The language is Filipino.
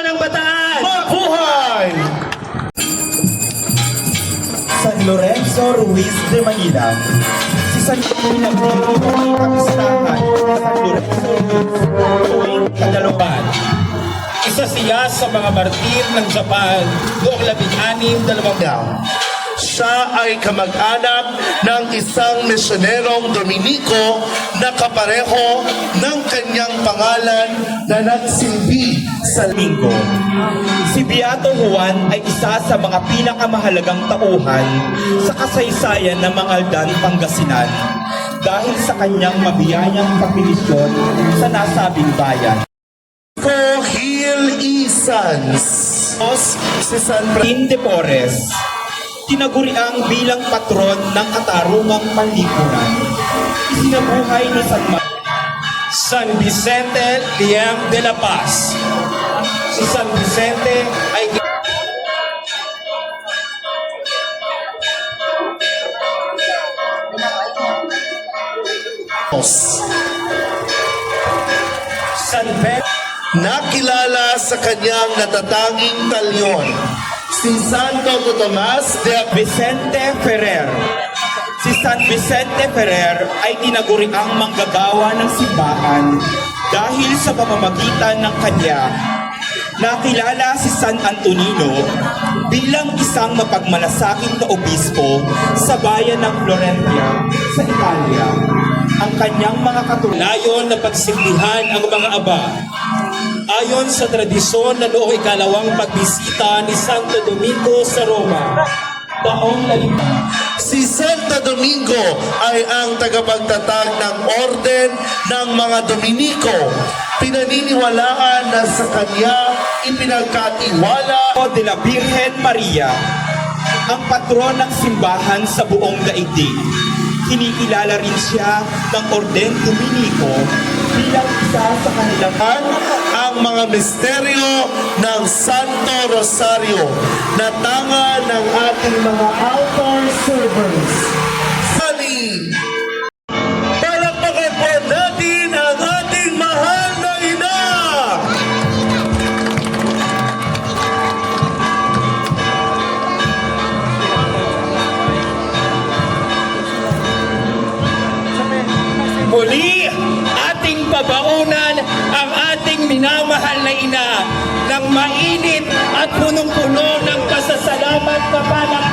ng Bataan! Mabuhay! San Lorenzo Ruiz de Manila. Si San Lorenzo kapistahan San Lorenzo Ruiz tuwing kadalawan. Isa siya sa mga martir ng Japan noong labing-anim dalawang Now, siya ay kamag-anak ng isang misyonerong Dominiko na kapareho ng kanyang pangalan na nagsilbi sa Linggo. Si Beato Juan ay isa sa mga pinakamahalagang tauhan sa kasaysayan ng Mangaldan, Pangasinan dahil sa kanyang mabiyayang kapilisyon sa nasabing bayan. Ko Hill Isans. Si San Martin de Porres, tinaguriang bilang patron ng katarungang panlipunan. Isinabuhay ni San Ma- San Vicente Liam de la Paz. Si San Vicente ay San Pedro nakilala sa kanyang natatanging talyon. Si Santo Tomas de Vicente Ferrer. Si San Vicente Ferrer ay tinaguriang manggagawa ng simbahan dahil sa pamamagitan ng kanya Nakilala si San Antonino bilang isang mapagmalasakit na obispo sa bayan ng Florentia sa Italia. Ang kanyang mga katulad layon na pagsilbihan ang mga aba. Ayon sa tradisyon na noong ikalawang pagbisita ni Santo Domingo sa Roma, taong lalimang Si Santo Domingo ay ang tagapagtatag ng orden ng mga Dominiko. Pinaniniwalaan na sa kanya ipinagkatiwala o de la Virgen Maria, ang patron ng simbahan sa buong daigdig. Kinikilala rin siya ng Orden Dominico bilang isa sa kanilang ang, mga misteryo ng Santo Rosario na tanga ng ating mga altar servers. Sali! Palakpakan po natin ang ating mahal na ina! Muli, ating babaunan ang ating minamahal na ina ng mainit at punong-puno ng pasasalamat na palakpakan.